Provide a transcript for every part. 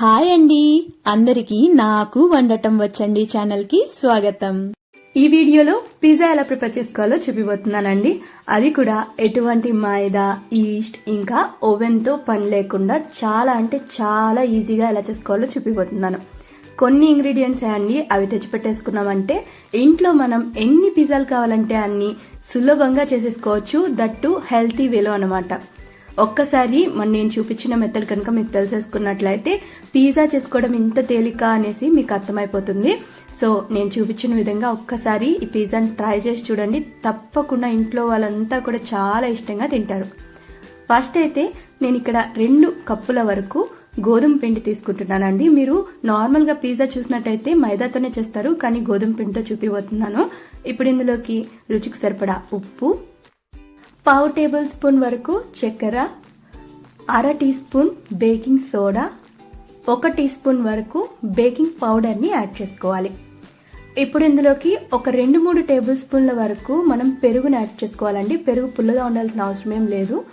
Hi అండి. అందరికీ నాకు వండటం వచ్చండి ఛానల్కి స్వాగతం. ఈ వీడియోలో పిజ్జా ఎలా ప్రిపేర్ చేసుకోవాలో చూపిపోతున్నానండి అది కూడా ఎటువంటి మైదా ఈస్ట్ ఇంకా ఓవెన్తో పని లేకుండా చాలా అంటే చాలా ఈజీగా ఎలా చేసుకోవాలో చూపిపోతున్నాను కొన్ని ఇంగ్రీడియంట్స్ అండి అవి తెచ్చిపెట్టేసుకున్నామంటే ఇంట్లో మనం ఎన్ని పిజ్జాలు కావాలంటే అన్ని సులభంగా చేసేసుకోవచ్చు. దట్టు హెల్తీ వేలో అనమాట ఒక్కసారి మన నేను చూపించిన మెథడ్ కనుక మీకు తెలిసేసుకున్నట్లయితే పిజ్జా చేసుకోవడం ఇంత తేలిక అనేసి మీకు అర్థమైపోతుంది. సో నేను చూపించిన విధంగా ఒక్కసారి ఈ పిజ్జాని ట్రై చేసి చూడండి. తప్పకుండా ఇంట్లో వాళ్ళంతా కూడా చాలా ఇష్టంగా తింటారు. ఫస్ట్ అయితే నేను ఇక్కడ రెండు కప్పుల వరకు గోధుమ పిండి తీసుకుంటున్నానండి. మీరు నార్మల్గా పిజ్జా చూసినట్టయితే మైదాతోనే చేస్తారు కానీ గోధుమ పిండితో చూపిపోతున్నాను ఇప్పుడు ఇందులోకి రుచికి సరిపడా ఉప్పు పావు టేబుల్ స్పూన్ వరకు చక్కెర అర టీ స్పూన్ బేకింగ్ సోడా ఒక టీ స్పూన్ వరకు బేకింగ్ పౌడర్ని యాడ్ చేసుకోవాలి. ఇప్పుడు ఇందులోకి ఒక రెండు మూడు టేబుల్ స్పూన్ల వరకు మనం పెరుగుని యాడ్ చేసుకోవాలండి. పెరుగు పుల్లగా ఉండాల్సిన అవసరం ఏం లేదు.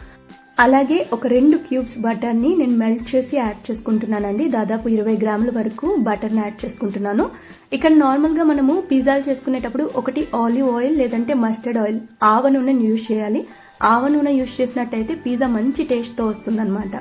అలాగే ఒక రెండు క్యూబ్స్ బటర్ని నేను మెల్ట్ చేసి యాడ్ చేసుకుంటున్నానండి. దాదాపు ఇరవై గ్రాముల వరకు బటర్ని యాడ్ చేసుకుంటున్నాను. ఇక్కడ నార్మల్గా మనము పిజ్జాలు చేసుకునేటప్పుడు ఒకటి ఆలివ్ ఆయిల్ లేదంటే మస్టర్డ్ ఆయిల్ ఆవ నూనెను యూజ్ చేయాలి. ఆవ నూనె యూజ్ చేసినట్టయితే పిజ్జా మంచి టేస్ట్తో వస్తుందన్నమాట.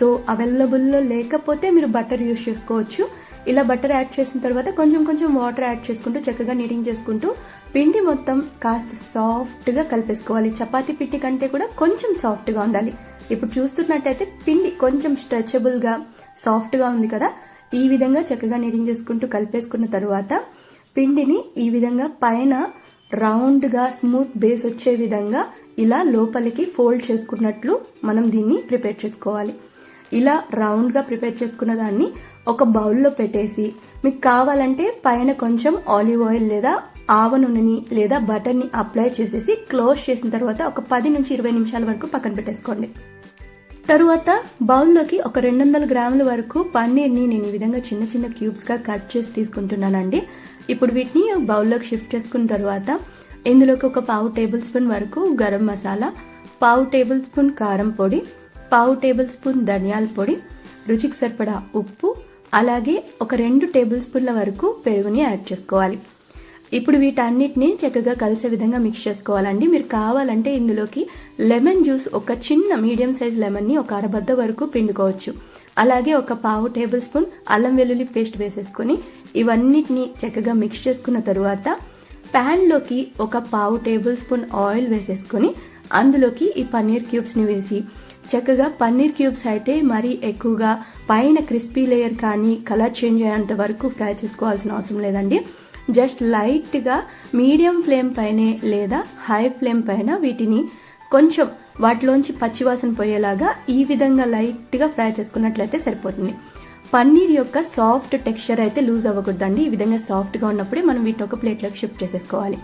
సో అవైలబుల్లో లేకపోతే మీరు బటర్ యూజ్ చేసుకోవచ్చు. ఇలా బటర్ యాడ్ చేసిన తర్వాత కొంచెం కొంచెం వాటర్ యాడ్ చేసుకుంటూ చక్కగా నీటింగ్ చేసుకుంటూ పిండి మొత్తం కాస్త సాఫ్ట్గా కలిపేసుకోవాలి. చపాతీ పిండి కంటే కూడా కొంచెం సాఫ్ట్గా ఉండాలి. ఇప్పుడు చూస్తున్నట్టయితే పిండి కొంచెం స్ట్రెచబుల్గా సాఫ్ట్గా ఉంది కదా. ఈ విధంగా చక్కగా నీటింగ్ చేసుకుంటూ కలిపేసుకున్న తర్వాత పిండిని ఈ విధంగా పైన రౌండ్గా స్మూత్ బేస్ వచ్చే విధంగా ఇలా లోపలికి ఫోల్డ్ చేసుకున్నట్లు మనం దీన్ని ప్రిపేర్ చేసుకోవాలి. ఇలా రౌండ్గా ప్రిపేర్ చేసుకున్న దాన్ని ఒక బౌల్లో పెట్టేసి మీకు కావాలంటే పైన కొంచెం ఆలివ్ ఆయిల్ లేదా ఆవ నూనెని లేదా బటర్ని అప్లై చేసేసి క్లోజ్ చేసిన తర్వాత ఒక పది నుంచి ఇరవై నిమిషాల వరకు పక్కన పెట్టేసుకోండి. తరువాత బౌల్లోకి ఒక రెండు వందల గ్రాముల వరకు పన్నీర్ని నేను ఈ విధంగా చిన్న చిన్న క్యూబ్స్గా కట్ చేసి తీసుకుంటున్నానండి. ఇప్పుడు వీటిని బౌల్లోకి షిఫ్ట్ చేసుకున్న తర్వాత ఇందులోకి ఒక పావు టేబుల్ స్పూన్ వరకు గరం మసాలా పావు టేబుల్ స్పూన్ కారం పొడి పావు టేబుల్ స్పూన్ ధనియాల పొడి రుచికి సరిపడా ఉప్పు అలాగే ఒక రెండు టేబుల్ స్పూన్ల వరకు పెరుగుని యాడ్ చేసుకోవాలి. ఇప్పుడు వీటన్నిటిని చక్కగా కలిసే విధంగా మిక్స్ చేసుకోవాలండి. మీరు కావాలంటే ఇందులోకి లెమన్ జ్యూస్ ఒక చిన్న మీడియం సైజ్ లెమన్ని ఒక అరబద్ద వరకు పిండుకోవచ్చు. అలాగే ఒక పావు టేబుల్ స్పూన్ అల్లం వెల్లుల్లి పేస్ట్ వేసేసుకొని ఇవన్నిటిని చక్కగా మిక్స్ చేసుకున్న తరువాత ప్యాన్లోకి ఒక పావు టేబుల్ స్పూన్ ఆయిల్ వేసేసుకొని అందులోకి ఈ పన్నీర్ క్యూబ్స్ని వేసి చక్కగా పన్నీర్ క్యూబ్స్ అయితే మరీ ఎక్కువగా పైన క్రిస్పీ లేయర్ కానీ కలర్ చేంజ్ అయ్యేంత వరకు ఫ్రై చేసుకోవాల్సిన అవసరం లేదండి. జస్ట్ లైట్గా మీడియం ఫ్లేమ్ పైనే లేదా హై ఫ్లేమ్ పైన వీటిని కొంచెం వాటిలోంచి పచ్చివాసన పోయేలాగా ఈ విధంగా లైట్గా ఫ్రై చేసుకున్నట్లయితే సరిపోతుంది. పన్నీర్ యొక్క సాఫ్ట్ టెక్స్చర్ అయితే లూజ్ అవ్వకూడదండి. ఈ విధంగా సాఫ్ట్గా ఉన్నప్పుడే మనం వీటిని ఒక ప్లేట్లోకి షిఫ్ట్ చేసేసుకోవాలి.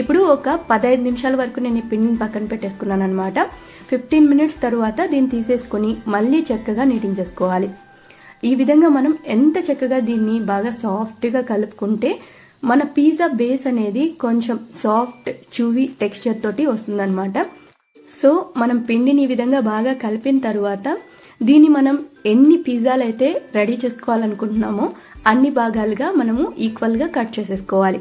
ఇప్పుడు ఒక పదహైదు నిమిషాల వరకు నేను ఈ పిండిని పక్కన పెట్టేసుకున్నాను అనమాట ఫిఫ్టీన్ మినిట్స్ తర్వాత దీన్ని తీసేసుకుని మళ్ళీ చక్కగా నీటింగ్ చేసుకోవాలి ఈ విధంగా మనం ఎంత చక్కగా దీన్ని బాగా సాఫ్ట్గా కలుపుకుంటే మన పిజ్జా బేస్ అనేది కొంచెం సాఫ్ట్ చూవి టెక్స్చర్ తోటి వస్తుందన్నమాట. సో మనం పిండిని ఈ విధంగా బాగా కలిపిన తర్వాత దీన్ని మనం ఎన్ని పిజ్జాలు అయితే రెడీ చేసుకోవాలనుకుంటున్నామో అన్ని భాగాలుగా మనము ఈక్వల్గా కట్ చేసేసుకోవాలి.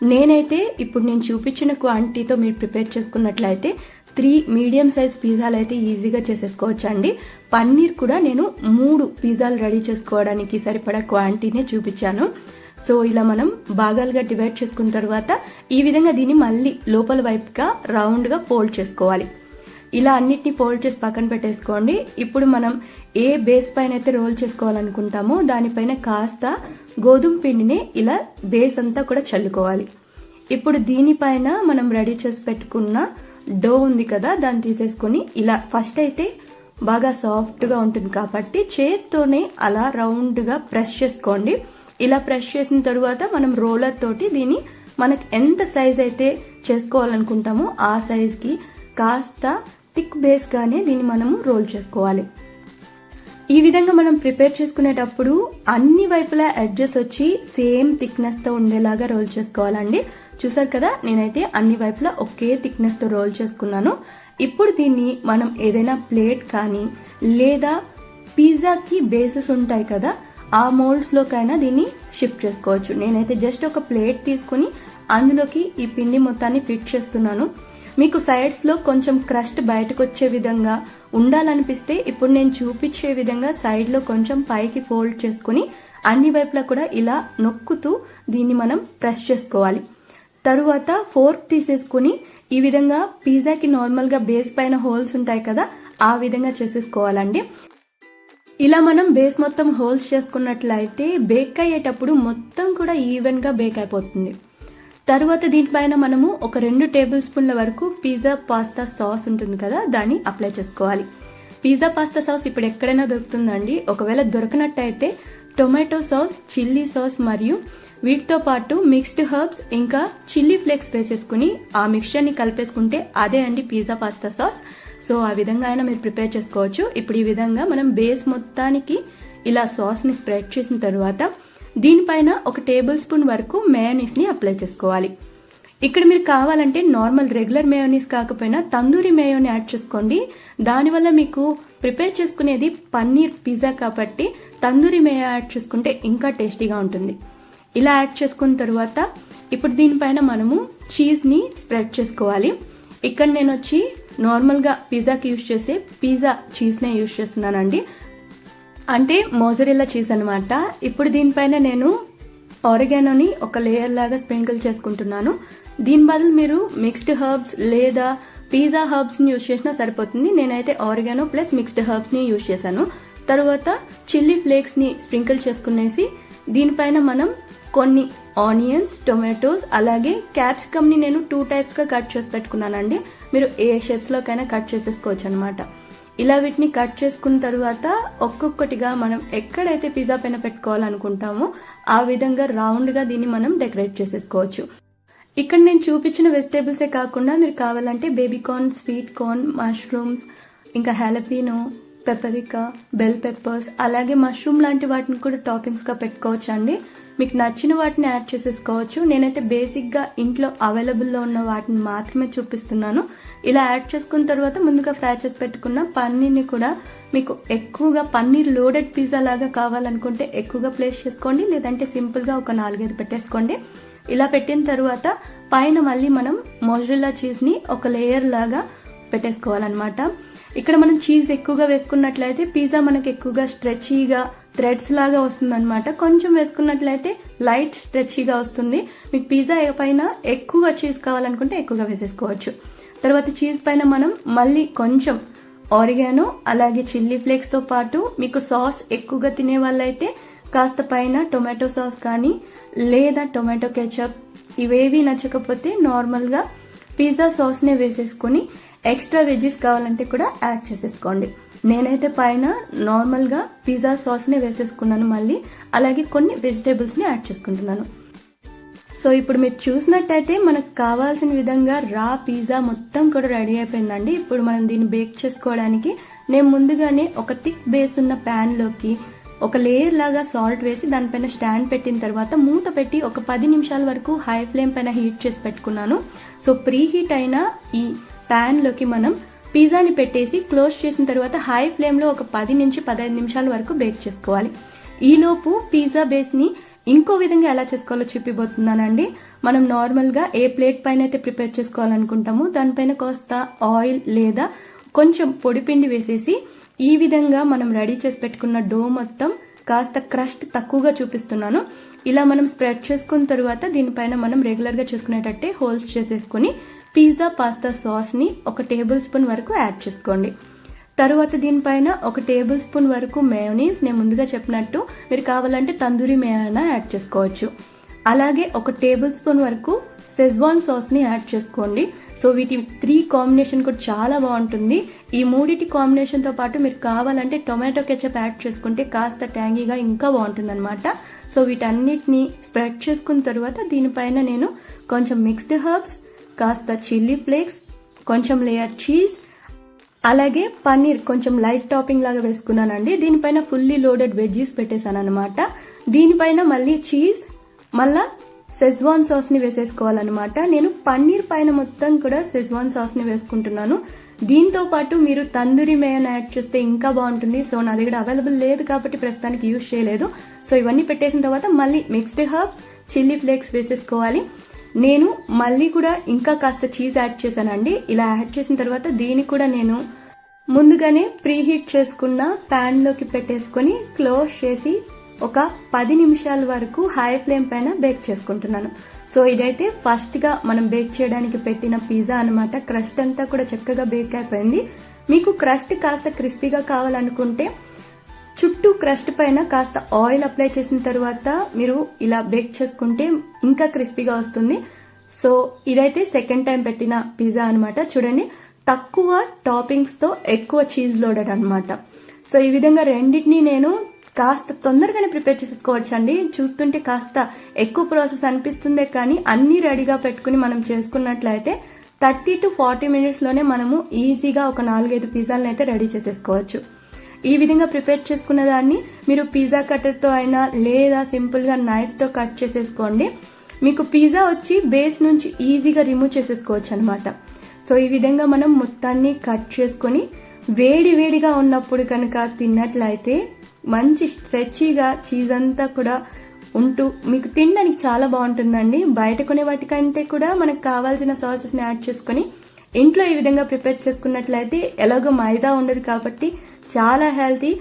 నేనైతే ఇప్పుడు నేను చూపించిన క్వాంటిటీతో మీరు ప్రిపేర్ చేసుకున్నట్లయితే త్రీ మీడియం సైజ్ పిజ్జాలు అయితే ఈజీగా చేసేసుకోవచ్చు అండి పన్నీర్ కూడా నేను మూడు పిజ్జాలు రెడీ చేసుకోవడానికి సరిపడా క్వాంటిటీనే చూపించాను. సో ఇలా మనం భాగాలుగా డివైడ్ చేసుకున్న తర్వాత ఈ విధంగా దీన్ని మళ్ళీ లోపల వైపుగా రౌండ్గా ఫోల్డ్ చేసుకోవాలి. ఇలా అన్నిటిని ఫోల్డ్ చేసి పక్కన పెట్టేసుకోండి. ఇప్పుడు మనం ఏ బేస్ పైన అయితే రోల్ చేసుకోవాలనుకుంటామో దానిపైన కాస్త గోధుమ పిండిని ఇలా బేస్ అంతా కూడా చల్లుకోవాలి. ఇప్పుడు దీనిపైన మనం రెడీ చేసి పెట్టుకున్న డో ఉంది కదా దాన్ని తీసేసుకొని ఇలా ఫస్ట్ అయితే బాగా సాఫ్ట్గా ఉంటుంది కాబట్టి చేత్తోనే అలా రౌండ్గా ప్రెస్ చేసుకోండి. ఇలా ప్రెస్ చేసిన తరువాత మనం రోలర్ తోటి దీన్ని మనకి ఎంత సైజ్ అయితే చేసుకోవాలనుకుంటామో ఆ సైజ్కి కాస్త థిక్ బేస్గానే దీన్ని మనము రోల్ చేసుకోవాలి. ఈ విధంగా మనం ప్రిపేర్ చేసుకునేటప్పుడు అన్ని వైపులా ఎడ్జెస్ వచ్చి సేమ్ థిక్నెస్తో ఉండేలాగా రోల్ చేసుకోవాలండి. చూసారు కదా నేనైతే అన్ని వైపులా ఒకే థిక్నెస్తో రోల్ చేసుకున్నాను. ఇప్పుడు దీన్ని మనం ఏదైనా ప్లేట్ కానీ లేదా పిజ్జాకి బేసెస్ ఉంటాయి కదా ఆ మోల్డ్స్లోకైనా దీన్ని షిఫ్ట్ చేసుకోవచ్చు. నేనైతే జస్ట్ ఒక ప్లేట్ తీసుకుని అందులోకి ఈ పిండి మొత్తాన్ని ఫిట్ చేస్తున్నాను. మీకు సైడ్స్లో కొంచెం క్రస్ట్ బయటకు వచ్చే విధంగా ఉండాలనిపిస్తే ఇప్పుడు నేను చూపించే విధంగా సైడ్లో కొంచెం పైకి ఫోల్డ్ చేసుకుని అన్ని వైపులా కూడా ఇలా నొక్కుతూ దీన్ని మనం ప్రెస్ చేసుకోవాలి. తరువాత ఫోర్క్ తీసేసుకుని ఈ విధంగా పిజ్జాకి నార్మల్గా బేస్ పైన హోల్స్ ఉంటాయి కదా ఆ విధంగా చేసేసుకోవాలండి. ఇలా మనం బేస్ మొత్తం హోల్స్ చేసుకున్నట్లయితే బేక్ అయ్యేటప్పుడు మొత్తం కూడా ఈవెన్గా బేక్ అయిపోతుంది. తరువాత దీనిపైన మనము ఒక రెండు టేబుల్ స్పూన్ల వరకు పిజ్జా పాస్తా సాస్ ఉంటుంది కదా దాన్ని అప్లై చేసుకోవాలి. పిజ్జా పాస్తా సాస్ ఇప్పుడు ఎక్కడైనా దొరుకుతుందండి. ఒకవేళ దొరకనట్టయితే టొమాటో సాస్ చిల్లీ సాస్ మరియు వీటితో పాటు మిక్స్డ్ హర్బ్స్ ఇంకా చిల్లీ ఫ్లేక్స్ వేసేసుకుని ఆ మిక్స్చర్ని కలిపేసుకుంటే అదే అండి పిజ్జా పాస్తా సాస్. సో ఆ విధంగా అయినా మీరు ప్రిపేర్ చేసుకోవచ్చు. ఇప్పుడు ఈ విధంగా మనం బేస్ మొత్తానికి ఇలా సాస్ని స్ప్రెడ్ చేసిన తర్వాత దీనిపైన ఒక టేబుల్ స్పూన్ వరకు మేయోనీస్ని అప్లై చేసుకోవాలి. ఇక్కడ మీరు కావాలంటే నార్మల్ రెగ్యులర్ మేయోనీస్ కాకపోయినా తందూరి మేయోని యాడ్ చేసుకోండి. దానివల్ల మీకు ప్రిపేర్ చేసుకునేది పన్నీర్ పిజ్జా కాబట్టి తందూరి మేయో యాడ్ చేసుకుంటే ఇంకా టేస్టీగా ఉంటుంది. ఇలా యాడ్ చేసుకున్న తర్వాత ఇప్పుడు దీనిపైన మనము చీజ్ని స్ప్రెడ్ చేసుకోవాలి. ఇక్కడ నేను వచ్చి నార్మల్గా పిజ్జాకి యూజ్ చేసే పిజ్జా చీజ్నే యూజ్ చేస్తున్నానండి. అంటే మోజరిల్లా చీజ్ అనమాట ఇప్పుడు దీనిపైన నేను ఆరిగానోని ఒక లేయర్ లాగా స్ప్రింకిల్ చేసుకుంటున్నాను. దీని బదులు మీరు మిక్స్డ్ హర్బ్స్ లేదా పిజ్జా హర్బ్స్ని యూజ్ చేసినా సరిపోతుంది. నేనైతే ఆరిగానో ప్లస్ మిక్స్డ్ హర్బ్స్ని యూజ్ చేశాను. తర్వాత చిల్లీ ఫ్లేక్స్ని స్ప్రింకిల్ చేసుకునేసి దీనిపైన మనం కొన్ని ఆనియన్స్ టొమాటోస్ అలాగే క్యాప్సికమ్ని నేను టూ టైప్స్గా కట్ చేసి పెట్టుకున్నానండి. మీరు ఏ షేప్స్ లోకైనా కట్ చేసేసుకోవచ్చు అనమాట ఇలా వీటిని కట్ చేసుకున్న తర్వాత ఒక్కొక్కటిగా మనం ఎక్కడైతే పిజ్జా పైన పెట్టుకోవాలనుకుంటామో ఆ విధంగా రౌండ్గా దీన్ని మనం డెకరేట్ చేసేసుకోవచ్చు. ఇక్కడ నేను చూపించిన వెజిటేబుల్సే కాకుండా మీరు కావాలంటే baby corn sweet corn mushrooms ఇంకా హ్యాలపీనో పెపరికా బెల్ పెప్పర్స్ అలాగే మష్రూమ్ లాంటి వాటిని కూడా టాపింగ్స్గా పెట్టుకోవచ్చు అండి మీకు నచ్చిన వాటిని యాడ్ చేసేసుకోవచ్చు. నేనైతే బేసిక్గా ఇంట్లో అవైలబుల్లో ఉన్న వాటిని మాత్రమే చూపిస్తున్నాను. ఇలా యాడ్ చేసుకున్న తర్వాత ముందుగా ఫ్రై చేసి పెట్టుకున్న పన్నీర్ని కూడా మీకు ఎక్కువగా పన్నీర్ లోడెడ్ పిజ్జా లాగా కావాలనుకుంటే ఎక్కువగా ప్లేస్ చేసుకోండి లేదంటే సింపుల్గా ఒక నాలుగైదు పెట్టేసుకోండి. ఇలా పెట్టిన తర్వాత పైన మళ్ళీ మనం మొజరిల్లా చీజ్ని ఒక లేయర్ లాగా పెట్టేసుకోవాలన్నమాట. ఇక్కడ మనం చీజ్ ఎక్కువగా వేసుకున్నట్లయితే పిజ్జా మనకి ఎక్కువగా స్ట్రెచీగా థ్రెడ్స్ లాగా వస్తుందన్నమాట. కొంచెం వేసుకున్నట్లయితే లైట్ స్ట్రెచీగా వస్తుంది. మీకు పిజ్జా పైన ఎక్కువగా చీజ్ కావాలనుకుంటే ఎక్కువగా వేసేసుకోవచ్చు. తర్వాత చీజ్ పైన మనం మళ్ళీ కొంచెం ఆరిగానో అలాగే చిల్లీ ఫ్లేక్స్తో పాటు మీకు సాస్ ఎక్కువగా తినే వాళ్ళైతే కాస్త పైన టొమాటో సాస్ కానీ లేదా టొమాటో కెచప్ ఇవేవి నచ్చకపోతే నార్మల్గా పిజ్జా సాస్నే వేసేసుకొని ఎక్స్ట్రా వెజ్జెస్ కావాలంటే కూడా యాడ్ చేసేసుకోండి. నేనైతే పైన నార్మల్గా పిజ్జా సాస్నే వేసేసుకున్నాను మళ్ళీ అలాగే కొన్ని వెజిటేబుల్స్ని యాడ్ చేసుకుంటున్నాను. సో ఇప్పుడు మీరు చూసినట్టయితే మనకు కావాల్సిన విధంగా రా పిజ్జా మొత్తం కూడా రెడీ అయిపోయిందండి. ఇప్పుడు మనం దీన్ని బేక్ చేసుకోవడానికి నేను ముందుగానే ఒక థిక్ బేస్ ఉన్న ప్యాన్లోకి ఒక లేయర్ లాగా సాల్ట్ వేసి దానిపైన స్టాండ్ పెట్టిన తర్వాత మూత పెట్టి ఒక పది నిమిషాల వరకు హై ఫ్లేమ్ పైన హీట్ చేసి పెట్టుకున్నాను. సో ప్రీ హీట్ అయిన ఈ ప్యాన్లోకి మనం పిజ్జాని పెట్టేసి క్లోజ్ చేసిన తర్వాత హై ఫ్లేమ్లో ఒక పది నుంచి పదహైదు నిమిషాల వరకు బేక్ చేసుకోవాలి. ఈలోపు పిజ్జా బేస్ని ఇంకో విధంగా ఎలా చేసుకోవాలో చెప్పిపోతున్నానండి మనం నార్మల్గా ఏ ప్లేట్ పైన అయితే ప్రిపేర్ చేసుకోవాలనుకుంటామో దానిపైన కాస్త ఆయిల్ లేదా కొంచెం పొడిపిండి వేసేసి ఈ విధంగా మనం రెడీ చేసి పెట్టుకున్న డో మొత్తం కాస్త క్రస్ట్ తక్కువగా చూపిస్తున్నాను. ఇలా మనం స్ప్రెడ్ చేసుకున్న తర్వాత దీనిపైన మనం రెగ్యులర్గా చేసుకునేటట్టే హోల్స్ చేసేసుకుని పిజ్జా పాస్తా సాస్ని ఒక టేబుల్ స్పూన్ వరకు యాడ్ చేసుకోండి. తరువాత దీనిపైన ఒక టేబుల్ స్పూన్ వరకు మేయోనీస్ నేను ముందుగా చెప్పినట్టు మీరు కావాలంటే తందూరి మేయోనా యాడ్ చేసుకోవచ్చు. అలాగే ఒక టేబుల్ స్పూన్ వరకు సెజ్వాన్ సాస్ని యాడ్ చేసుకోండి. సో వీటి త్రీ కాంబినేషన్ కూడా చాలా బాగుంటుంది. ఈ మూడిటి కాంబినేషన్తో పాటు మీరు కావాలంటే టొమాటో కెచప్ యాడ్ చేసుకుంటే కాస్త ట్యాంగీగా ఇంకా బాగుంటుంది అనమాట సో వీటన్నిటిని స్ప్రెడ్ చేసుకున్న తర్వాత దీనిపైన నేను కొంచెం మిక్స్డ్ హర్బ్స్ కాస్త చిల్లీ ఫ్లేక్స్ కొంచెం లేయర్ చీజ్ అలాగే పన్నీర్ కొంచెం లైట్ టాపింగ్ లాగా వేసుకున్నానండి. దీనిపైన ఫుల్లీ లోడెడ్ వెజ్జీస్ పెట్టేశాను అనమాట దీనిపైన మళ్ళీ చీజ్ మళ్ళా సెజ్వాన్ సాస్ని వేసేసుకోవాలన్నమాట. నేను పన్నీర్ పైన మొత్తం కూడా సెజ్వాన్ సాస్ని వేసుకుంటున్నాను. దీంతో పాటు మీరు తందూరి మేయన్ యాడ్ చేస్తే ఇంకా బాగుంటుంది. సో నా దగ్గర అవైలబుల్ లేదు కాబట్టి ప్రస్తుతానికి యూజ్ చేయలేదు. సో ఇవన్నీ పెట్టేసిన తర్వాత మళ్ళీ మిక్స్డ్ హర్బ్స్ చిల్లీ ఫ్లేక్స్ వేసేసుకోవాలి. నేను మళ్ళీ కూడా ఇంకా కాస్త చీజ్ యాడ్ చేశానండి. ఇలా యాడ్ చేసిన తర్వాత దీన్ని కూడా నేను ముందుగానే ప్రీహీట్ చేసుకున్న ప్యాన్లోకి పెట్టేసుకొని క్లోజ్ చేసి ఒక పది నిమిషాల వరకు హై ఫ్లేమ్ పైన బేక్ చేసుకుంటున్నాను. సో ఇదైతే ఫస్ట్గా మనం బేక్ చేయడానికి పెట్టిన పిజ్జా అన్నమాట. క్రస్ట్ అంతా కూడా చక్కగా బేక్ అయిపోయింది. మీకు క్రస్ట్ కాస్త క్రిస్పీగా కావాలనుకుంటే చుట్టూ క్రస్ట్ పైన కాస్త ఆయిల్ అప్లై చేసిన తర్వాత మీరు ఇలా బేక్ చేసుకుంటే ఇంకా క్రిస్పీగా వస్తుంది. సో ఇదైతే సెకండ్ టైం పెట్టిన పిజ్జా అనమాట చూడండి తక్కువ టాపింగ్స్తో ఎక్కువ చీజ్ లోడెడ్ అనమాట సో ఈ విధంగా రెండింటిని నేను కాస్త తొందరగానే ప్రిపేర్ చేసేసుకోవచ్చు అండి చూస్తుంటే కాస్త ఎక్కువ ప్రాసెస్ అనిపిస్తుందే కానీ అన్ని రెడీగా పెట్టుకుని మనం చేసుకున్నట్లయితే థర్టీ టు ఫార్టీ మినిట్స్లోనే మనము ఈజీగా ఒక నాలుగైదు పిజ్జాలను అయితే రెడీ చేసేసుకోవచ్చు. ఈ విధంగా ప్రిపేర్ చేసుకున్న దాన్ని మీరు పిజ్జా కట్టర్తో అయినా లేదా సింపుల్గా నైఫ్తో కట్ చేసేసుకోండి. మీకు పిజ్జా వచ్చి బేస్ నుంచి ఈజీగా రిమూవ్ చేసేసుకోవచ్చు అనమాట సో ఈ విధంగా మనం మొత్తాన్ని కట్ చేసుకొని వేడి వేడిగా ఉన్నప్పుడు కనుక తిన్నట్లయితే మంచి స్ట్రెచీగా చీజ్ అంతా కూడా ఉంటూ మీకు తినడానికి చాలా బాగుంటుందండి. బయట కొనే వాటికంటే కూడా మనకు కావాల్సిన సాసెస్ని యాడ్ చేసుకొని ఇంట్లో ఈ విధంగా ప్రిపేర్ చేసుకున్నట్లయితే ఎలాగో మైదా ఉండదు కాబట్టి చాలా హెల్తీ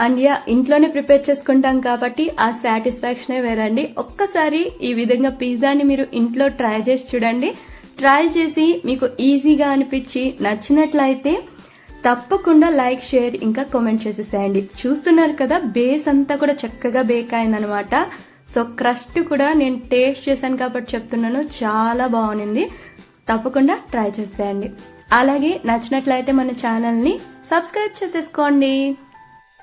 అండ్ యా ఇంట్లోనే ప్రిపేర్ చేసుకుంటాం కాబట్టి ఆ సాటిస్ఫాక్షనే వేరండి. ఒక్కసారి ఈ విధంగా పిజ్జాని మీరు ఇంట్లో ట్రై చేసి చూడండి. ట్రై చేసి మీకు ఈజీగా అనిపించి నచ్చినట్లయితే తప్పకుండా లైక్ షేర్ ఇంకా కామెంట్ చేసేసేయండి. చూస్తున్నారు కదా బేస్ అంతా కూడా చక్కగా బేక్ అయిందనమాట. సో క్రస్ట్ కూడా నేను టేస్ట్ చేశాను కాబట్టి చెప్తున్నాను. చాలా బాగుంది. తప్పకుండా ట్రై చేసేయండి. అలాగే నచ్చినట్లయితే మన ఛానల్ని సబ్స్క్రైబ్ చేసేసుకోండి.